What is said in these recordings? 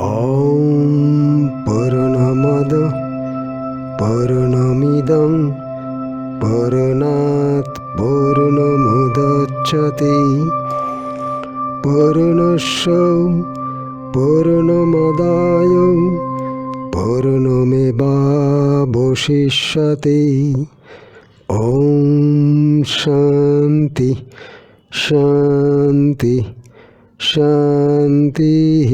ॐ पर्णमद पर्णमिदं पर्णात् पर्णमुदच्छते पर्णस्य पर्णमदाय पर्णमेवावशिष्यते ॐ शान्ति शान्ति शान्तिः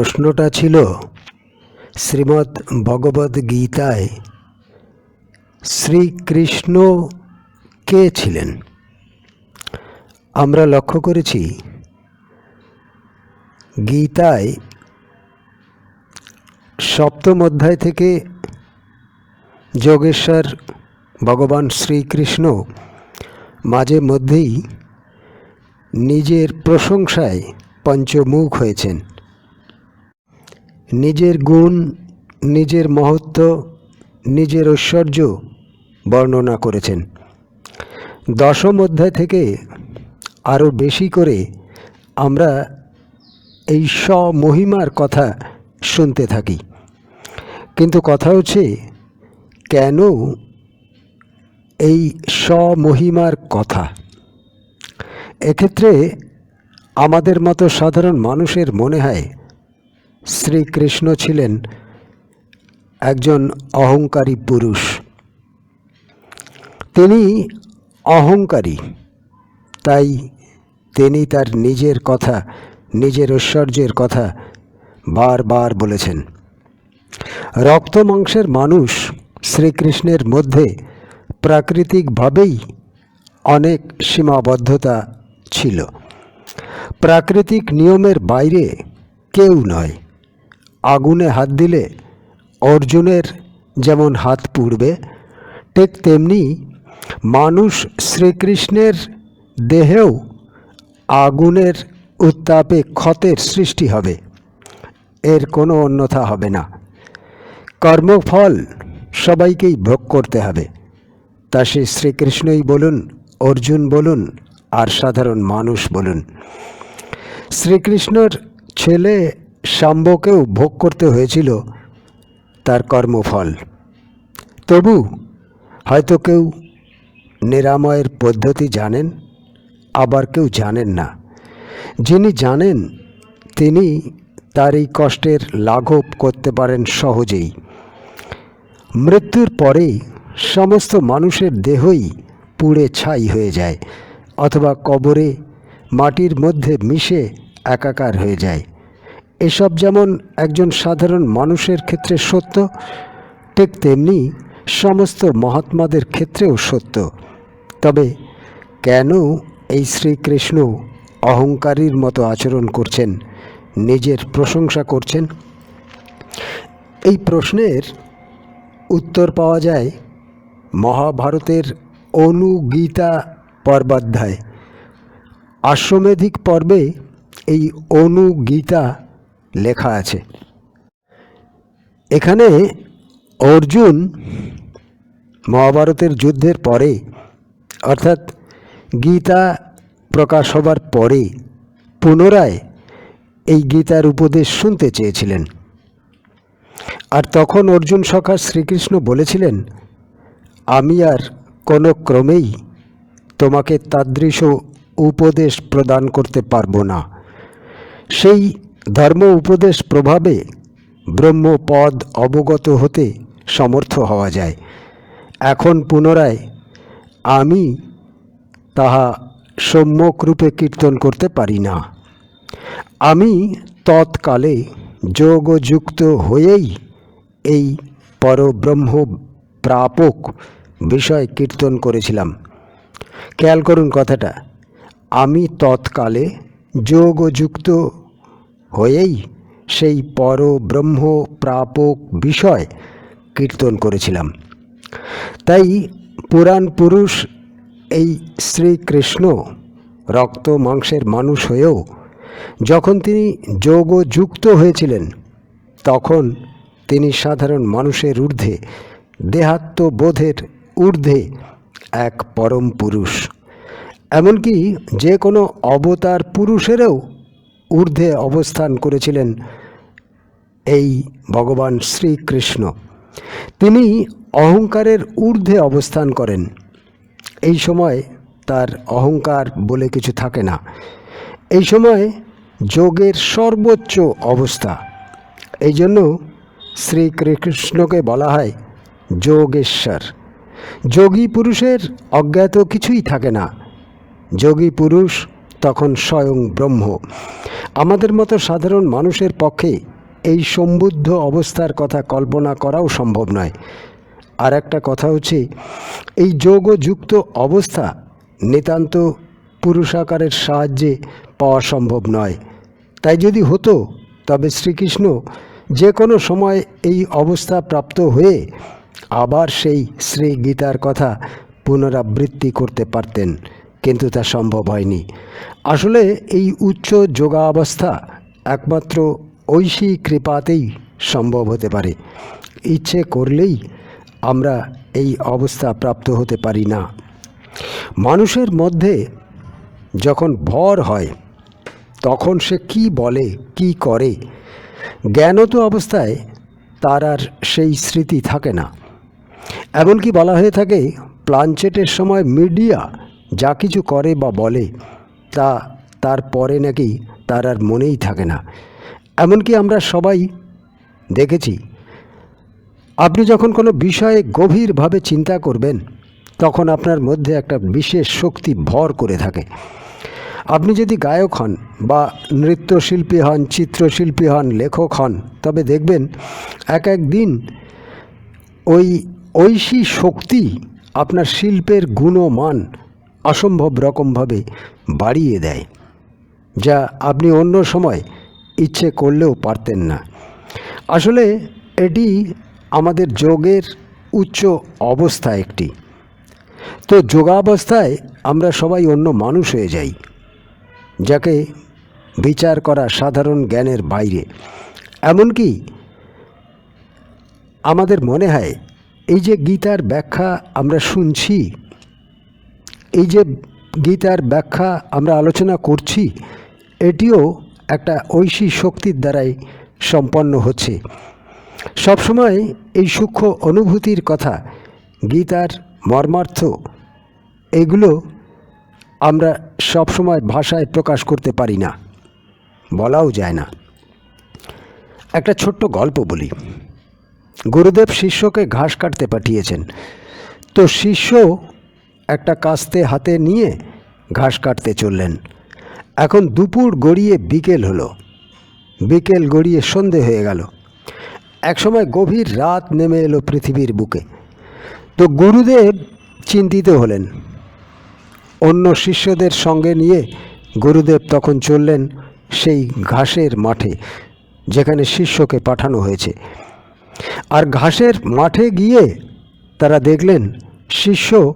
প্রশ্নটা ছিল শ্রীমদ্ ভগবদ গীতায় শ্রীকৃষ্ণ কে ছিলেন? আমরা লক্ষ্য করেছি, গীতায় সপ্তম অধ্যায় থেকে যোগেশ্বর ভগবান শ্রীকৃষ্ণ মাঝে মধ্যেই নিজের প্রশংসায় পঞ্চমুখ হয়েছেন। নিজের গুণ, নিজের মহত্ব, নিজের ঐশ্বর্য বর্ণনা করেছেন। দশম অধ্যায় থেকে আরও বেশি করে আমরা এই স্বমহিমার কথা শুনতে থাকি। কিন্তু কথা হচ্ছে, কেন এই স্বমহিমার কথা? এক্ষেত্রে আমাদের মতো সাধারণ মানুষের মনে হয় শ্রীকৃষ্ণ ছিলেন একজন অহংকারী পুরুষ। তিনি অহংকারী, তাই তিনি তার নিজের কথা, নিজের ঐশ্বর্যের কথা বারবার বলেছেন। রক্ত মাংসের মানুষ শ্রীকৃষ্ণের মধ্যে প্রাকৃতিকভাবেই অনেক সীমাবদ্ধতা ছিল। প্রাকৃতিক নিয়মের বাইরে কেউ নয়। আগুনে হাত দিলে অর্জুনের যেমন হাত পুড়বে, ঠিক তেমনি মানুষ শ্রীকৃষ্ণের দেহেও আগুনের উত্তাপে ক্ষতের সৃষ্টি হবে। এর কোনো অন্যথা হবে না। কর্মফল সবাইকেই ভোগ করতে হবে। তা সে শ্রীকৃষ্ণই বলুন, অর্জুন বলুন, আর সাধারণ মানুষ বলুন। শ্রীকৃষ্ণর ছেলে শাম্বকেও ভোগ করতে হয়েছিল তার কর্মফল। তবু হয়তো কেউ নিরাময়ের পদ্ধতি জানেন, আবার কেউ জানেন না। যিনি জানেন, তিনি তার এই কষ্টের লাঘব করতে পারেন সহজেই। মৃত্যুর পরে সমস্ত মানুষের দেহই পুড়ে ছাই হয়ে যায়, অথবা কবরে মাটির মধ্যে মিশে একাকার হয়ে যায়। এসব যেমন একজন সাধারণ মানুষের ক্ষেত্রে সত্য, ঠিক তেমনি সমস্ত মহাত্মাদের ক্ষেত্রেও সত্য। তবে কেন এই শ্রীকৃষ্ণ অহংকারীর মতো আচরণ করছেন, নিজের প্রশংসা করছেন? এই প্রশ্নের উত্তর পাওয়া যায় মহাভারতের অনুগীতা পর্বাধ্যায়। আশ্বমেধিক পর্বে এই অনুগীতা লেখা আছে। এখানে অর্জুন মহাভারতের যুদ্ধের পরে, অর্থাৎ গীতা প্রকাশ হবার পরে পুনরায় এই গীতার উপদেশ শুনতে চেয়েছিলেন। আর তখন অর্জুন সখা শ্রীকৃষ্ণ বলেছিলেন, আমি আর কোনো ক্রমেই তোমাকে তাদৃশ উপদেশ প্রদান করতে পারব না। সেই ধর্ম উপদেশ প্রভাবে ব্রহ্মপদ অবগত হতে সমর্থ হওয়া যায়। এখন পুনরায় আমি তাহা সম্যকরূপে কীর্তন করতে পারি না। আমি তৎকালে যোগযুক্ত হয়েই এই পরব্রহ্ম প্রাপক বিষয় কীর্তন করেছিলাম। খেয়াল করুন কথাটা। আমি তৎকালে যোগযুক্ত হয়েই সেই পরব্রহ্ম প্রাপক বিষয় কীর্তন করেছিলাম। তাই পুরাণ পুরুষ এই শ্রীকৃষ্ণ রক্ত মাংসের মানুষ হয়েও যখন তিনি যোগযুক্ত হয়েছিলেন, তখন তিনি সাধারণ মানুষের ঊর্ধ্বে, দেহাত্মবোধের ঊর্ধ্বে এক পরম পুরুষ। এমনকি যে কোনো অবতার পুরুষেরও ঊর্ধ্বে অবস্থান করেছিলেন এই ভগবান শ্রীকৃষ্ণ। তিনি অহংকারের ঊর্ধ্বে অবস্থান করেন। এই সময় তার অহংকার বলে কিছু থাকে না। এই সময় যোগের সর্বোচ্চ অবস্থা। এই জন্য শ্রীকৃষ্ণকে বলা হয় যোগেশ্বর। যোগী পুরুষের অজ্ঞাত কিছুই থাকে না। যোগী পুরুষ তখন স্বয়ং ব্রহ্ম। আমাদের মতো সাধারণ মানুষের পক্ষে এই সম্বুদ্ধ অবস্থার কথা কল্পনা করাও সম্ভব নয়। আর একটা কথা হচ্ছে, এই যোগযুক্ত অবস্থা নিতান্ত পুরুষাকারের সাহায্যে পাওয়া সম্ভব নয়। তাই যদি হতো, তবে শ্রীকৃষ্ণ যে কোনো সময় এই অবস্থা প্রাপ্ত হয়ে আবার সেই শ্রী গীতার কথা পুনরাবৃত্তি করতে পারতেন। কিন্তু তা সম্ভব হয়নি। আসলে এই উচ্চ যোগাবস্থা একমাত্র ঐশী কৃপাতেই সম্ভব হতে পারে। ইচ্ছে করলেই আমরা এই অবস্থা প্রাপ্ত হতে পারি না। মানুষের মধ্যে যখন ভর হয়, তখন সে কি বলে, কি করে? জ্ঞানত অবস্থায় তার আর সেই স্মৃতি থাকে না। এমনকি বলা হয়ে থাকে, প্লানচেটের সময় মিডিয়া যা কিছু করে বা বলে, তা তার পরে নাকি তার আর মনেই থাকে না। এমনকি আমরা সবাই দেখেছি, আপনি যখন কোনো বিষয়ে গভীরভাবে চিন্তা করবেন, তখন আপনার মধ্যে একটা বিশেষ শক্তি ভর করে থাকে। আপনি যদি গায়ক হন বা নৃত্যশিল্পী হন, চিত্রশিল্পী হন, লেখক হন, তবে দেখবেন এক এক দিন ওই ঐশী শক্তি আপনার শিল্পের গুণমান অসম্ভব রকমভাবে বাড়িয়ে দেয়, যা আপনি অন্য সময় ইচ্ছে করলেও পারতেন না। আসলে এটি আমাদের যোগের উচ্চ অবস্থা একটি। তো যোগাবস্থায় আমরা সবাই অন্য মানুষ হয়ে যাই, যাকে বিচার করা সাধারণ জ্ঞানের বাইরে। এমনকি আমাদের মনে হয়, এই যে গীতার ব্যাখ্যা আমরা শুনছি এই যে গীতার ব্যাখ্যা আমরা আলোচনা করছি, এটিও একটা ঐশী শক্তির দ্বারাই সম্পন্ন হচ্ছে। সবসময় এই সূক্ষ্ম অনুভূতির কথা, গীতার মর্মার্থ, এগুলো আমরা সবসময় ভাষায় প্রকাশ করতে পারি না, বলাও যায় না। একটা ছোট্ট গল্প বলি। গুরুদেব শিষ্যকে ঘাস কাটতে পাঠিয়েছেন। তো শিষ্য একটা কাস্তে হাতে নিয়ে ঘাস কাটতে চললেন। এখন দুপুর গড়িয়ে বিকেল হলো। বিকেল গড়িয়ে সন্ধে হয়ে গেল। একসময় গভীর রাত নেমে এলো পৃথিবীর বুকে। তো গুরুদেব চিন্তিত হলেন। অন্য শিষ্যদের সঙ্গে নিয়ে গুরুদেব তখন চললেন সেই ঘাসের মাঠে, যেখানে শিষ্যকে পাঠানো হয়েছে। আর ঘাসের মাঠে গিয়ে তারা দেখলেন শিষ্য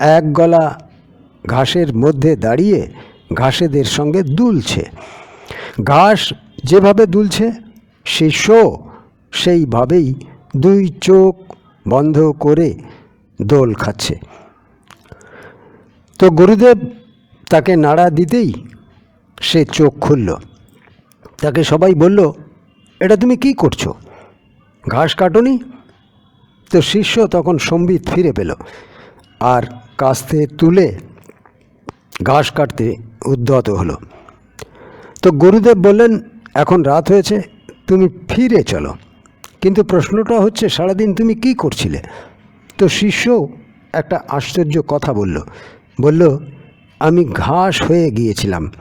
এক গলা ঘাসের মধ্যে দাঁড়িয়ে ঘাসেদের সঙ্গে দুলছে। ঘাস যেভাবে দুলছে, সে শো সেইভাবেই দুই চোখ বন্ধ করে দোল খাচ্ছে। তো গুরুদেব তাকে নাড়া দিতেই সে চোখ খুলল। তাকে সবাই বলল, এটা তুমি কি করছ? ঘাস কাটনি? তো শিষ্য তখন সম্বিত ফিরে পেল। আর কাস্তে তুলে ঘাস কাটতে উদ্যত হলো। তো গুরুদেব বললেন, এখন রাত হয়েছে, তুমি ফিরে চলো। কিন্তু প্রশ্নটা হচ্ছে, সারাদিন তুমি কি করছিলে? তো শিষ্য একটা আশ্চর্য কথা বলল। বলল, আমি ঘাস হয়ে গিয়েছিলাম।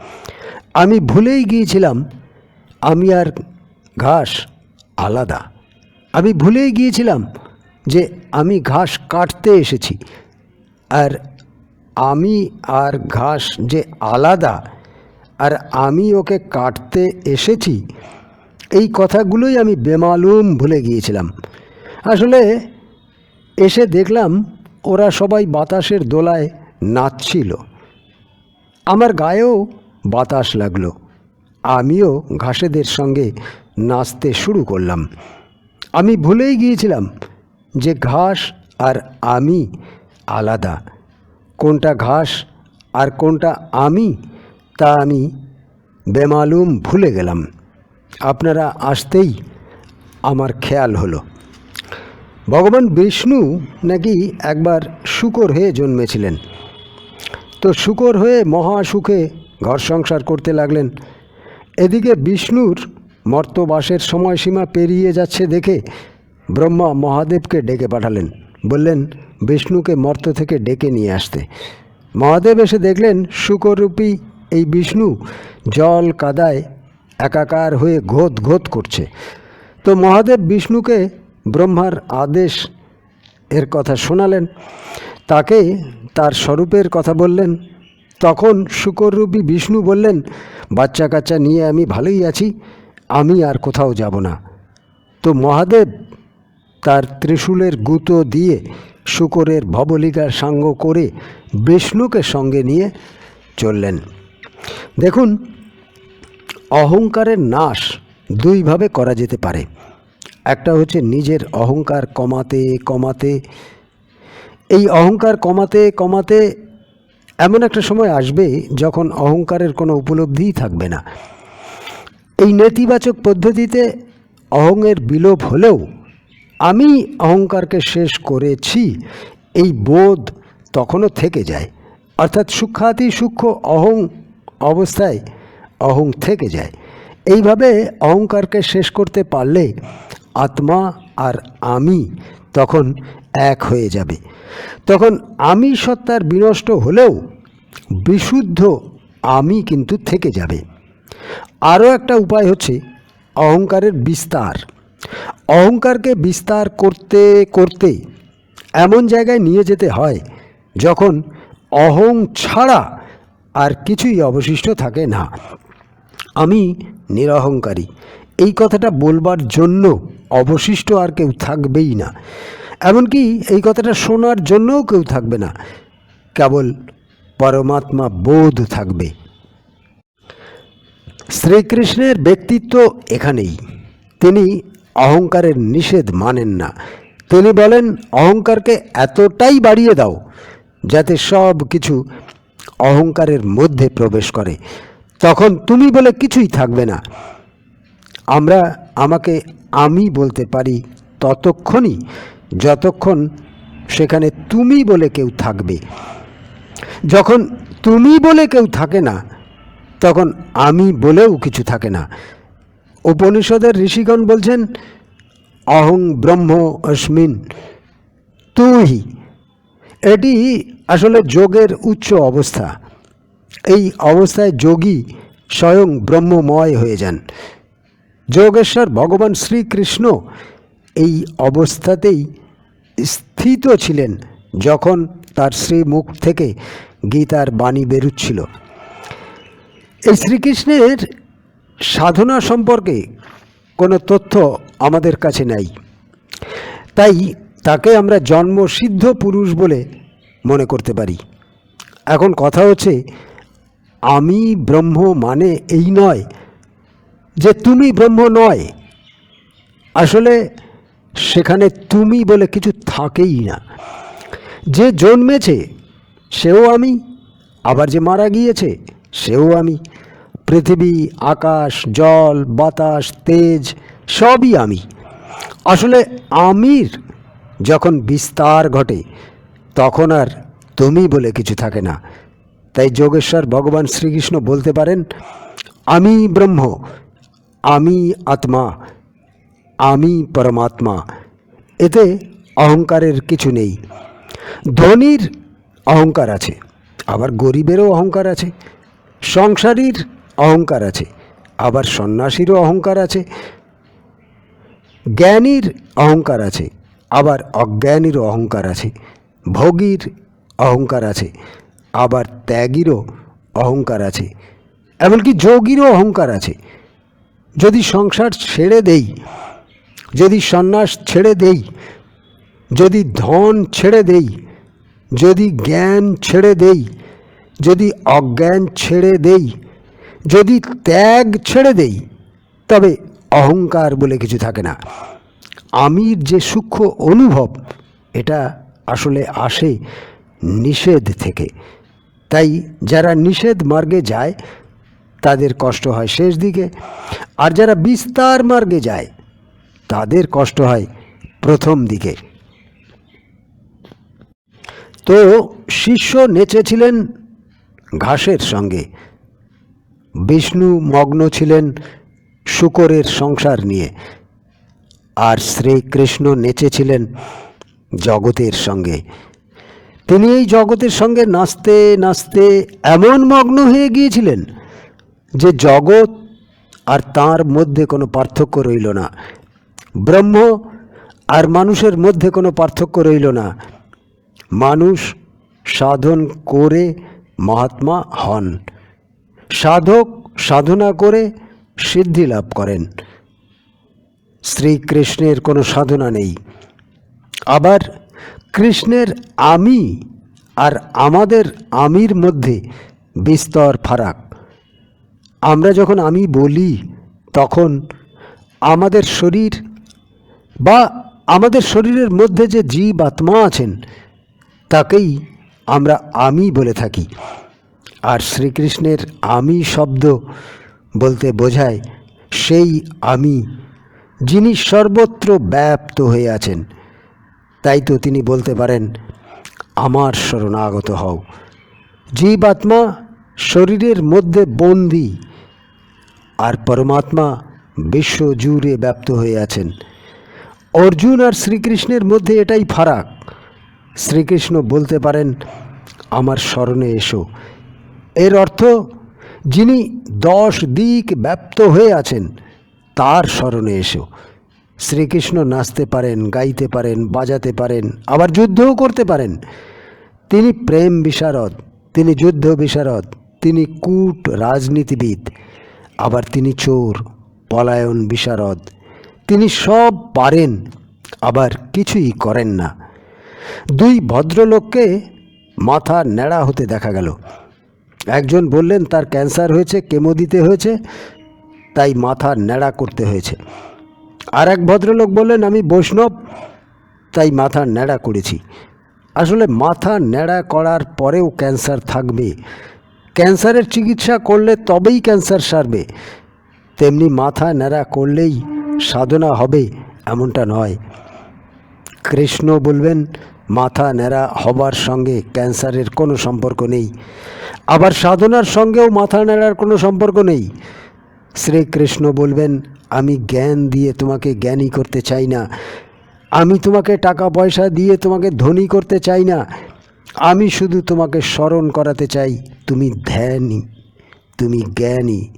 আমি ভুলেই গিয়েছিলাম, আমি আর ঘাস আলাদা। আমি ভুলেই গিয়েছিলাম যে আমি ঘাস কাটতে এসেছি। আর আমি আর ঘাস যে আলাদা, আর আমি ওকে কাটতে এসেছি, এই কথাগুলোই আমি বেমালুম ভুলে গিয়েছিলাম। আসলে এসে দেখলাম ওরা সবাই বাতাসের দোলায় নাচছিল। আমার গায়েও বাতাস লাগল। আমিও ঘাসেদের সঙ্গে নাচতে শুরু করলাম। আমি ভুলেই গিয়েছিলাম যে ঘাস আর আমি আলাদা। কোনটা ঘাস আর কোনটা আমি, তা আমি বেমালুম ভুলে গেলাম। আপনারা আসতেই আমার খেয়াল হলো। ভগবান বিষ্ণু নাকি একবার শুকর হয়ে জন্মেছিলেন? তো শুকর হয়ে মহা সুখে ঘর সংসার করতে লাগলেন। এদিকে বিষ্ণুর মর্তবাসের সময়সীমা পেরিয়ে যাচ্ছে দেখে ব্রহ্মা মহাদেবকে ডেকে পাঠালেন। বললেন বিষ্ণুকে মর্ত থেকে ডেকে নিয়ে আসতে। মহাদেব এসে দেখলেন শুকররূপী এই বিষ্ণু জল কাদায় একাকার হয়ে ঘোত ঘোত করছে। তো মহাদেব বিষ্ণুকে ব্রহ্মার আদেশ এর কথা শোনালেন। তাকে তার স্বরূপের কথা বললেন। তখন শুকররূপী বিষ্ণু বললেন, বাচ্চা কাচ্চা নিয়ে আমি ভালোই আছি, আমি আর কোথাও যাব না। তো মহাদেব তার ত্রিশূলের গুঁতো দিয়ে শুকরের ভবলিকার সাঙ্গ করে বিষ্ণুকে সঙ্গে নিয়ে চললেন। দেখুন, অহংকারের নাশ দুইভাবে করা যেতে পারে। একটা হচ্ছে নিজের অহংকার কমাতে কমাতে। এই অহংকার কমাতে কমাতে এমন একটা সময় আসবে যখন অহংকারের কোনো উপলব্ধিই থাকবে না। এই নেতিবাচক পদ্ধতিতে অহংয়ের বিলোপ হলেও আমি অহংকারকে শেষ করেছি, এই বোধ তখনও থেকে যায়। অর্থাৎ সূক্ষাতি সূক্ষ্ম, অহং অবস্থায় অহং থেকে যায়। এইভাবে অহংকারকে শেষ করতে পারলে আত্মা আর আমি তখন এক হয়ে যাবে। তখন আমি সত্তার বিনষ্ট হলেও বিশুদ্ধ আমি কিন্তু থেকে যাবে। আরও একটা উপায় হচ্ছে অহংকারের বিস্তার। অহংকারকে বিস্তার করতে করতে এমন জায়গায় নিয়ে যেতে হয় যখন অহং ছাড়া আর কিছুই অবশিষ্ট থাকে না। আমি নিরহংকারী। এই কথাটা বলবার জন্য অবশিষ্ট আর কেউ থাকবেই না। এমনকি এই কথাটা শোনার জন্যও কেউ থাকবে না। কেবল পরমাত্মা বোধ থাকবে। শ্রীকৃষ্ণের ব্যক্তিত্ব এখানেই। তিনি অহংকারের নিষেধ মানেন না। তিনি বলেন, অহংকারকে এতটাই বাড়িয়ে দাও যাতে সব কিছু অহংকারের মধ্যে প্রবেশ করে। তখন তুমি বলে কিছুই থাকবে না। আমরা, আমাকে আমি বলতে পারি ততক্ষণই, যতক্ষণ সেখানে তুমি বলে কেউ থাকবে। যখন তুমি বলে কেউ থাকে না, তখন আমি বলেও কিছু থাকে না। উপনিষদের ঋষিগণ বলছেন, অহং ব্রহ্ম অস্মিন। তুই এটি আসলে যোগের উচ্চ অবস্থা। এই অবস্থায় যোগী স্বয়ং ব্রহ্মময় হয়ে যান। যোগেশ্বর ভগবান শ্রীকৃষ্ণ এই অবস্থাতেই স্থিত ছিলেন যখন তার শ্রীমুখ থেকে গীতার বাণী বেরুচ্ছিল। এই শ্রীকৃষ্ণের সাধনা সম্পর্কে কোনো তথ্য আমাদের কাছে নাই। তাই তাকে আমরা জন্মসিদ্ধ পুরুষ বলে মনে করতে পারি। এখন কথা হচ্ছে, আমি ব্রহ্ম মানে এই নয় যে তুমি ব্রহ্ম নয়। আসলে সেখানে তুমি বলে কিছু থাকেই না। যে জন্মেছে, সেও আমি, আবার যে মারা গিয়েছে, সেও আমি। পৃথিবী, আকাশ, জল, বাতাস, তেজ, সবই আমি। আসলে আমির যখন বিস্তার ঘটে, তখন আর তুমি বলে কিছু থাকে না। তাই যোগেশ্বর ভগবান শ্রীকৃষ্ণ বলতে পারেন, আমি ব্রহ্ম, আমি আত্মা, আমি পরমাত্মা। এতে অহংকারের কিছু নেই। ধনীর অহংকার আছে, আবার গরিবেরও অহংকার আছে। সংসারীর অহংকার আছে। আবার সন্ন্যাসীরও অহংকার আছে। জ্ঞানীর অহংকার আছে, আবার অজ্ঞানীরও অহংকার আছে। ভোগীর অহংকার আছে, আবার ত্যাগীরও অহংকার আছে। এমনকি যোগীরও অহংকার আছে। যদি সংসার ছেড়ে দেই, যদি সন্ন্যাস ছেড়ে দেই, যদি ধন ছেড়ে দেই, যদি জ্ঞান ছেড়ে দেই, যদি অজ্ঞান ছেড়ে দেই যদি ত্যাগ ছেড়ে দেই, তবে অহংকার বলে কিছু থাকে না। আমির যে সূক্ষ্ম অনুভব, এটা আসলে আসে নিষেধ থেকে। তাই যারা নিষেধ মার্গে যায়, তাদের কষ্ট হয় শেষ দিকে। আর যারা বিস্তার মার্গে যায়, তাদের কষ্ট হয় প্রথম দিকে। তো শিষ্য নেচেছিলেন ঘাসের সঙ্গে। বিষ্ণু মগ্ন ছিলেন শুকরের সংসার নিয়ে। আর শ্রীকৃষ্ণ নেচেছিলেন জগতের সঙ্গে। তিনি এই জগতের সঙ্গে নাচতে নাচতে এমন মগ্ন হয়ে গিয়েছিলেন যে জগৎ আর তার মধ্যে কোনো পার্থক্য রইল না। ব্রহ্ম আর মানুষের মধ্যে কোনো পার্থক্য রইল না। মানুষ সাধন করে মহাত্মা হন। সাধক সাধনা করে সিদ্ধি লাভ করেন। শ্রীকৃষ্ণের কোনো সাধনা নেই। আবার কৃষ্ণের আমি আর আমাদের আমির মধ্যে বিস্তর ফারাক। আমরা যখন আমি বলি, তখন আমাদের শরীর বা আমাদের শরীরের মধ্যে যে জীব আত্মা আছেন, তাকেই আমরা আমি বলে থাকি। আর শ্রীকৃষ্ণের আমি শব্দ বলতে বোঝায়, সেই আমি, যিনি সর্বত্র ব্যাপ্ত হয়ে আছেন। তাই তো তিনি বলতে পারেন, আমার শরণাগত হও। জীব আত্মা শরীরের মধ্যে বন্দি, আর পরমাত্মা বিশ্ব জুড়ে ব্যাপ্ত হয়ে আছেন। অর্জুন আর শ্রীকৃষ্ণের মধ্যে এটাই ফারাক। শ্রীকৃষ্ণ বলতে পারেন, আমার স্মরণে এসো। এর অর্থ, যিনি দশ দিক ব্যাপ্ত হয়ে আছেন, তার স্মরণে এসো। শ্রীকৃষ্ণ নাচতে পারেন, গাইতে পারেন, বাজাতে পারেন, আবার যুদ্ধও করতে পারেন। তিনি প্রেম বিশারদ, তিনি যুদ্ধ বিশারদ, তিনি কূট রাজনীতিবিদ, আবার তিনি চোর, পলায়ন বিশারদ। তিনি সব পারেন, আবার কিছুই করেন না। দুই ভদ্রলোককে মাথা ন্যাড়া হতে দেখা গেল। একজন বললেন, তার ক্যান্সার হয়েছে, কেমো দিতে হয়েছে, তাই মাথা ন্যাড়া করতে হয়েছে। আর এক ভদ্রলোক বললেন, আমি বৈষ্ণব, তাই মাথা ন্যাড়া করেছি। আসলে মাথা ন্যাড়া করার পরেও ক্যান্সার থাকবে। ক্যান্সারের চিকিৎসা করলে তবেই ক্যান্সার সারবে। তেমনি মাথা ন্যাড়া করলেই সাধনা হবে, এমনটা নয়। কৃষ্ণ বলবেন, মাথা ন্যাড়া হবার সঙ্গে ক্যান্সারের কোনো সম্পর্ক নেই। আবার সাধনার সঙ্গেও মাথা ন্যাড়ার কোনো সম্পর্ক নেই। শ্রীকৃষ্ণ বলবেন, আমি জ্ঞান দিয়ে তোমাকে জ্ঞানী করতে চাই না। আমি তোমাকে টাকা পয়সা দিয়ে তোমাকে ধনী করতে চাই না। আমি শুধু তোমাকে স্মরণ করাতে চাই, তুমি ধ্যানী, তুমি জ্ঞানী,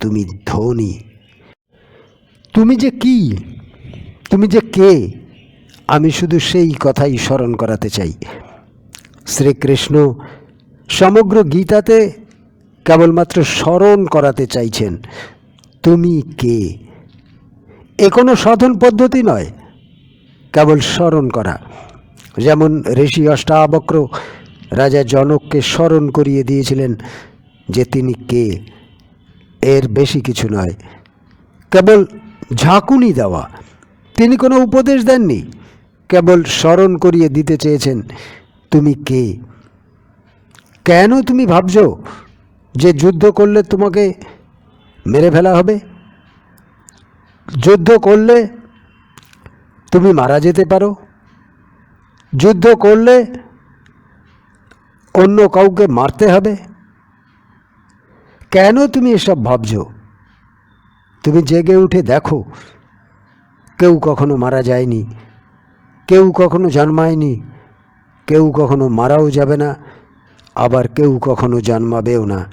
তুমি ধনী। তুমি যে কি, তুমি যে কে, আমি শুধু সেই কথাই স্মরণ করাতে চাই। শ্রীকৃষ্ণ সমগ্র গীতাতে কেবলমাত্র স্মরণ করাতে চাইছেন। তুমি কে? এ কোনো সাধন পদ্ধতি নয়, কেবল স্মরণ করা। যেমন ঋষি অষ্টাবক্র রাজা জনককে স্মরণ করিয়ে দিয়েছিলেন যে তিনি কে, এর বেশি কিছু নয়। কেবল ঝাঁকুনি দেওয়া। তিনি কোনো উপদেশ দেননি, কেবল স্মরণ করিয়ে দিতে চেয়েছেন, তুমি কে? কেন তুমি ভাবছ যে যুদ্ধ করলে তোমাকে মেরে ফেলা হবে? যুদ্ধ করলে তুমি মারা যেতে পারো। যুদ্ধ করলে অন্য কাউকে মারতে হবে। কেন তুমি এসব ভাবছ? তুমি জেগে উঠে দেখো, কেউ কখনো মারা যায়নি, কেউ কখনো জন্মায়নি, কেউ কখনো মারাও যাবে না। আবার কেউ কখনো জন্মাবেও না।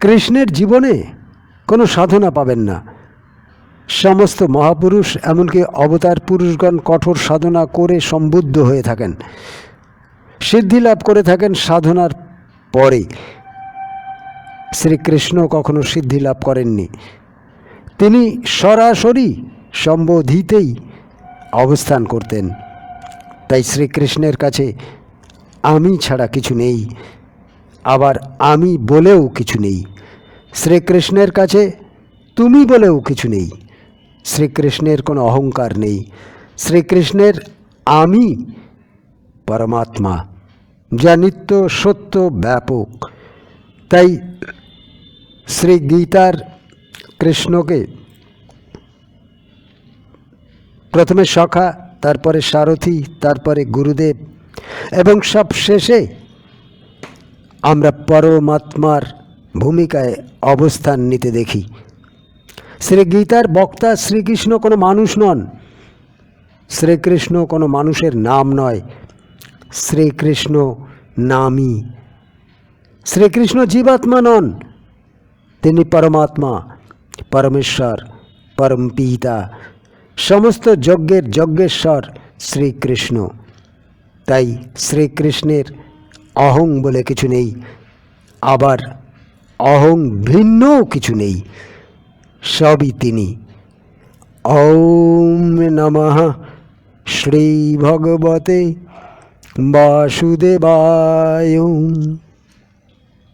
কৃষ্ণের জীবনে কোনো সাধনা পাবেন না। সমস্ত মহাপুরুষ এমনকি অবতার পুরুষগণ কঠোর সাধনা করে সম্বুদ্ধ হয়ে থাকেন। সিদ্ধি লাভ করে থাকেন সাধনার পরে শ্রীকৃষ্ণ কখনো সিদ্ধি লাভ করেননি। তিনি সরাসরি সম্বোধিতেই অবস্থান করতেন। তাই শ্রীকৃষ্ণের কাছে আমি ছাড়া কিছু নেই, আবার আমি বলেও কিছু নেই। শ্রীকৃষ্ণের কাছে তুমি বলেও কিছু নেই, শ্রীকৃষ্ণের কোনো অহংকার নেই। শ্রীকৃষ্ণের আমি পরমাত্মা, যা নিত্য সত্য ব্যাপক। তাই শ্রী গীতার কৃষ্ণকে প্রথমে সখা, তারপরে সারথি, তারপরে গুরুদেব এবং সব শেষে আমরা পরমাত্মার ভূমিকায় অবস্থান নিতে দেখি। শ্রী গীতার বক্তা শ্রীকৃষ্ণ কোনো মানুষ নন। শ্রীকৃষ্ণ কোনো মানুষের নাম নয়। শ্রীকৃষ্ণ নামই। শ্রীকৃষ্ণ জীবাত্মা নন। তিনি পরমাত্মা, পরমেশ্বর পরম পিতা সমস্ত যজ্ঞের যজ্ঞেশ্বর শ্রীকৃষ্ণ। তাই শ্রীকৃষ্ণের অহং বলে কিছু নেই, আবার অহং ভিন্নও কিছু নেই। সবই তিনি। ওম নমঃ শ্রী ভগবতে বাসুদেবায়।